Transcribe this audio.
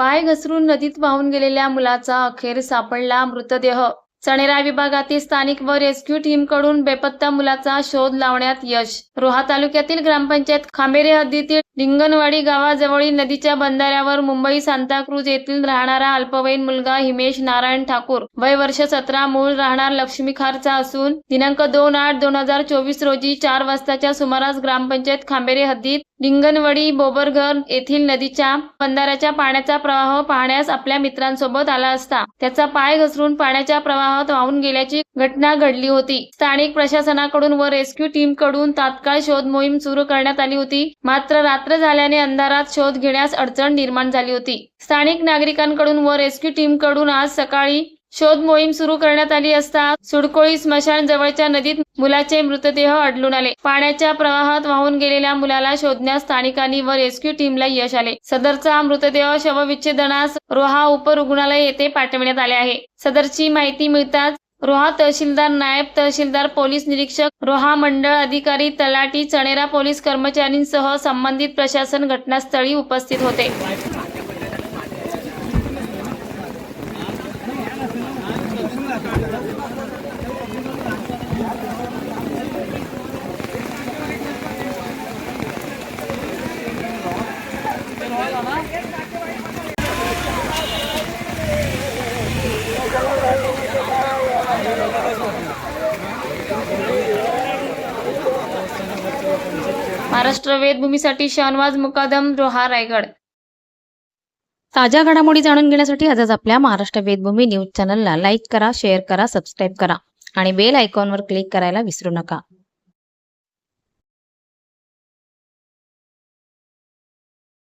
पाय घसरून नदीत वाहून गेलेल्या मुलाचा अखेर सापडला मृतदेह. चणेरा विभागातील स्थानिक व रेस्क्यू टीमकडून बेपत्ता मुलाचा शोध लावण्यात यश. रोहा तालुक्यातील ग्रामपंचायत खांबेरे हद्दीतील लिंगणवाडी गावाजवळील नदीच्या बंधाऱ्यावर मुंबई सांताक्रूज येथील राहणारा अल्पवयीन मुलगा हिमेश नारायण ठाकूर. वय वर्ष सतरा मूळ राहणार लक्ष्मी खारचा असून दिनांक दोन आठ दोन हजार चोवीस रोजी चार वाजताच्या सुमारास ग्रामपंचायत खांबेरे हद्दीत लिंगणवडी बोबरघर येथील नदीच्या बंधाऱ्याच्या पाण्याचा प्रवाह पाहण्यास आपल्या मित्रांसोबत आला असता त्याचा पाय घसरून पाण्याच्या प्रवाहात वाहून गेल्याची घटना घडली होती. स्थानिक प्रशासनाकडून व रेस्क्यू टीमकडून तात्काळ शोध मोहीम सुरू करण्यात आली होती. मात्र रात्र झाल्याने अंधारात शोध घेण्यास अडचण निर्माण झाली होती. स्थानिक नागरिकांकडून व रेस्क्यू टीमकडून आज सकाळी शोध मोहीम सुरू करण्यात आली असता सुडकोळी स्मशान जवळच्या नदीत मुलाचे मृतदेह अडलून आले. पाण्याच्या प्रवाहात वाहून गेलेल्या मुलाला शोधण्यास स्थानिकांनी व रेस्क्यू टीमला यश आले. सदरचा मृतदेह शवविच्छेदनास रोहा उपरुग्णालय येथे पाठविण्यात आले आहे. सदरची माहिती मिळताच रोहा तहसीलदार नायब तहसीलदार पोलीस निरीक्षक रोहा मंडळ अधिकारी तलाटी चणेरा पोलीस कर्मचाऱ्यांसह संबंधित प्रशासन घटनास्थळी उपस्थित होते. महाराष्ट्र वेदभूमीसाठी शहनवाज मुकादम रोहा रायगड. ताज्या घडामोडी जाणून घेण्यासाठी आजच आपल्या महाराष्ट्र वेदभूमी न्यूज चॅनलला लाईक करा शेअर करा सबस्क्राईब करा आणि बेल आयकॉनवर क्लिक करायला विसरू नका.